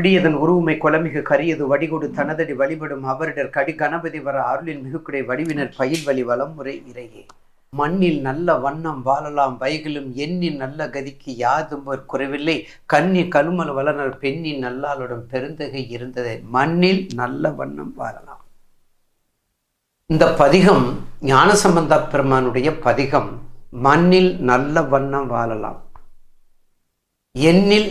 பிடியதன் உருவுமை கொலமிகு கரியது வடிகொடு தனதடி வழிபடும் அவரிடர் கடி கணபதி வர அருளின் மிகுக்குடை வடிவினர் பயில் வழி வளம் முறை இறையே. மண்ணில் நல்ல வண்ணம் வாழலாம் வைகளும் எண்ணின் நல்ல கதிக்கு யாதும் ஒரு குறைவில்லை. கண்ணி கருமல் வளனர் பெண்ணின் நல்லாளுடன் பெருந்தகை இருந்தது. மண்ணில் நல்ல வண்ணம் வாழலாம். இந்த பதிகம் ஞானசம்பந்த பெருமானுடைய பதிகம் மண்ணில் நல்ல வண்ணம் வாழலாம். எண்ணில்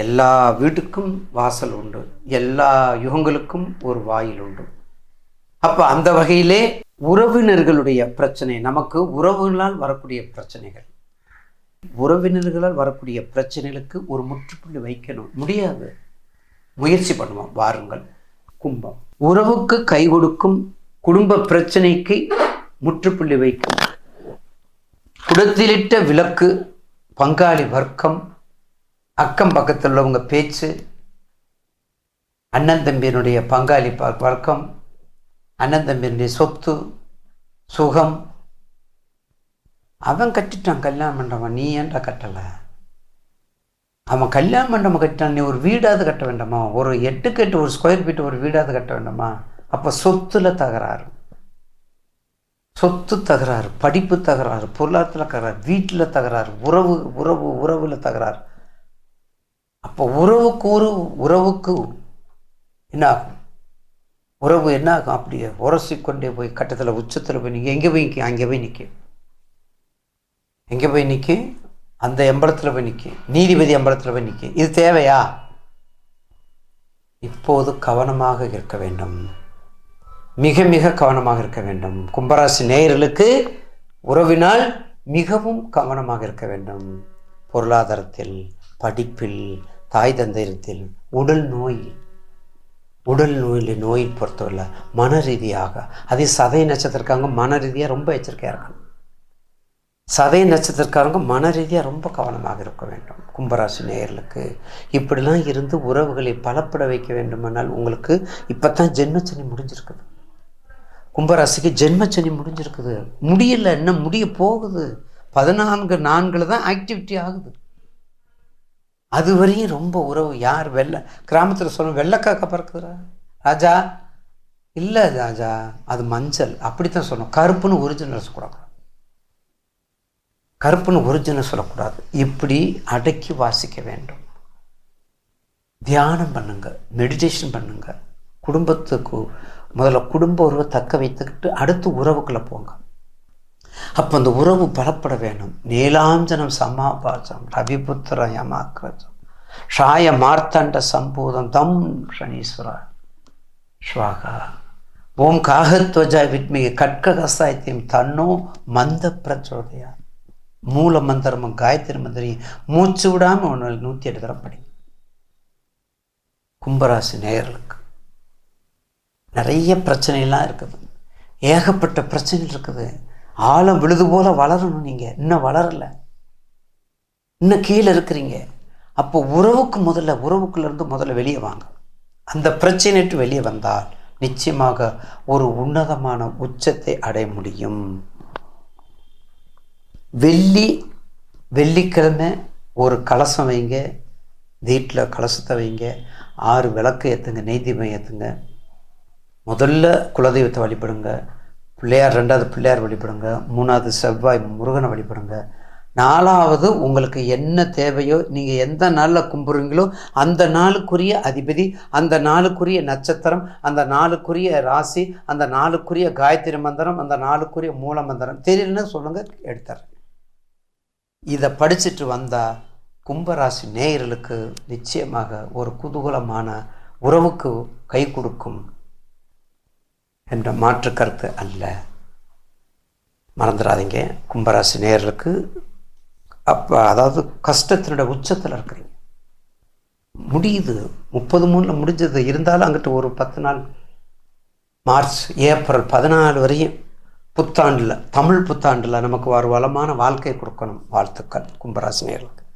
எல்லா வீட்டுக்கும் வாசல் உண்டு. எல்லா யுகங்களுக்கும் ஒரு வாயில் உண்டு. அப்போ அந்த வகையிலே உறவினர்களுடைய பிரச்சனை நமக்கு உறவுகளால் வரக்கூடிய பிரச்சனைகள். உறவினர்களால் வரக்கூடிய பிரச்சனைகளுக்கு ஒரு முற்றுப்புள்ளி வைக்கணும். முடியாது. முயற்சி பண்ணுவோம். வாருங்கள். கும்பம். உறவுக்கு கை கொடுக்கும் குடும்ப பிரச்சனைக்கு முற்றுப்புள்ளி வைக்கும். குடத்திலிட்ட விளக்கு பங்காளி வர்க்கம் அக்கம் பக்கத்தில் உள்ளவங்க பேச்சு அண்ணன் தம்பியினுடைய பங்காளி வழக்கம் அண்ணன் தம்பியினுடைய சொத்து சுகம். அவன் கட்டிட்டான் கல்யாண மண்டபம் நீ ஏன்டா கட்டலை? அவன் கல்யாண மண்டபம் கட்டிட்டான். நீ ஒரு வீடாவது கட்ட வேண்டாமா? ஒரு எட்டுக்கு எட்டு ஒரு ஸ்கொயர் ஃபீட் ஒரு வீடாவது கட்ட வேண்டாமா? அப்போ சொத்தில் தகராறு. சொத்து தகராறு படிப்பு தகராறு பொருளாதாரத்தில் தகராறு வீட்டில் தகராறு உறவு உறவு உறவில் தகராறு. அப்போ உறவுக்கு உறவு உறவுக்கு என்னாகும்? உறவு என்ன ஆகும் அப்படியே உரசி கொண்டே போய் கட்டத்தில் உச்சத்தில் போய் நிற்க எங்கே போய் நிற்க அங்கே போய் நிற்க எங்கே போய் நிற்க அந்த எம்பளத்தில் போய் நிற்க நீதிபதி எம்பளத்தில் போய் நிற்க இது தேவையா? இப்போது கவனமாக இருக்க வேண்டும். மிக மிக கவனமாக இருக்க வேண்டும். கும்பராசி நேயர்களுக்கு உறவினால் மிகவும் கவனமாக இருக்க வேண்டும். பொருளாதாரத்தில் படிப்பில் தாய் தந்தையத்தில் உடல் நோய் உடல் நோயில் நோய் பொறுத்தவரை மன ரீதியாக. அதே சதய நட்சத்திரக்காரங்க மன ரீதியாக ரொம்ப எச்சரிக்கையாக இருக்கணும். சதய நட்சத்திரக்காரங்க மன ரீதியாக ரொம்ப கவனமாக இருக்க வேண்டும். கும்பராசி நேயர்களுக்கு இப்படிலாம் இருந்து உறவுகளை பலப்பட வைக்க வேண்டுமானால் உங்களுக்கு இப்போ தான் ஜென்மச்சனி முடிஞ்சிருக்குது. கும்பராசிக்கு ஜென்மச்சனி முடிஞ்சிருக்குது. முடியல இன்னும் முடிய போகுது. பதினான்கு நான்கில் தான் ஆக்டிவிட்டி ஆகுது. அது வரையும் ரொம்ப உறவு. யார் வெள்ளை கிராமத்தில் சொல்ல வெள்ளைக்காக்கா பறக்குதுடா. ராஜா இல்லை ராஜா அது மஞ்சள். அப்படித்தான் சொல்லணும் கருப்புன்னு ஒரிஜினல் சொல்லக்கூடாது. கருப்புன்னு ஒரிஜினல் சொல்லக்கூடாது. இப்படி அடக்கி வாசிக்க வேண்டும். தியானம் பண்ணுங்க. மெடிடேஷன் பண்ணுங்க. குடும்பத்துக்கு முதல்ல குடும்ப உறவை தக்க வைத்துக்கிட்டு அடுத்து உறவுக்குள்ளே போங்க. அப்போ அந்த உறவு பலப்பட வேணும் நீலாஞ்சனம் சமாபாசம் ரவிபுத்திர யமாக்கிரஜம் ஷாய மார்த்தாண்ட சம்பூதம் தம் சனீஸ்வரா ஸ்வாகா. ஓம் காகத்வஜா வித்மிக கட்ககசாயத்தையும் தன்னோ மந்த பிரச்சோதையா. மூல மந்திரமும் காயத்ரி மந்திரையும் மூச்சு விடாமல் ஒன்று நூற்றி எட்டு தரம் படிங்க கும்பராசி நேயர்களுக்கு நிறைய பிரச்சனைலாம் இருக்குது. ஏகப்பட்ட பிரச்சனைகள் இருக்குது. ஆழம் விழுது போல வளரணும் நீங்கள் இன்னும் வளரலை. இன்னும் கீழே இருக்கிறீங்க. அப்போ உறவுக்கு முதல்ல உறவுக்குள்ளேருந்து முதல்ல வெளியே வாங்க. அந்த பிரச்சனைட்டு வெளியே வந்தால் நிச்சயமாக ஒரு உன்னதமான உச்சத்தை அடைய முடியும். வெள்ளி வெள்ளிக்கிழமை ஒரு கலசம் வைங்க. வீட்டில் கலசத்தை வைங்க. ஆறு விளக்கு ஏற்றுங்க நெய் தீபம் ஏற்றுங்க முதல்ல குலதெய்வத்தை வழிபடுங்க. பிள்ளையார் ரெண்டாவது பிள்ளையார் வழிபடுங்க மூணாவது செவ்வாய் முருகனை வழிபடுங்க. நாலாவது உங்களுக்கு என்ன தேவையோ நீங்கள் எந்த நாளில் கும்பிட்றீங்களோ அந்த நாளுக்குரிய அதிபதி அந்த நாளுக்குரிய நட்சத்திரம் அந்த நாளுக்குரிய ராசி அந்த நாளுக்குரிய காயத்ரி மந்திரம் அந்த நாளுக்குரிய மூல மந்திரம் தெரியலன்னு சொல்லுங்கள் எடுத்துறேன். இதை படிச்சுட்டு வந்தால் கும்பராசி நேயர்களுக்கு நிச்சயமாக ஒரு குதூகலமான உறவுக்கு கை கொடுக்கும். என்ற மாற்று கருத்து அல்ல. மறந்துடாதீங்க. கும்பராசி நேர்களுக்கு அப்போ அதாவது கஷ்டத்தினுடைய உச்சத்தில் இருக்கிறீங்க. முடியுது. முப்பது மூணில் முடிஞ்சது. இருந்தாலும் அங்கிட்டு ஒரு பத்து நாள் மார்ச் ஏப்ரல் பதினாலு வரையும் புத்தாண்டில் தமிழ் புத்தாண்டில் நமக்கு ஒரு வளமான வாழ்க்கை கொடுக்கணும். வாழ்த்துக்கள். கும்பராசினியர்களுக்கு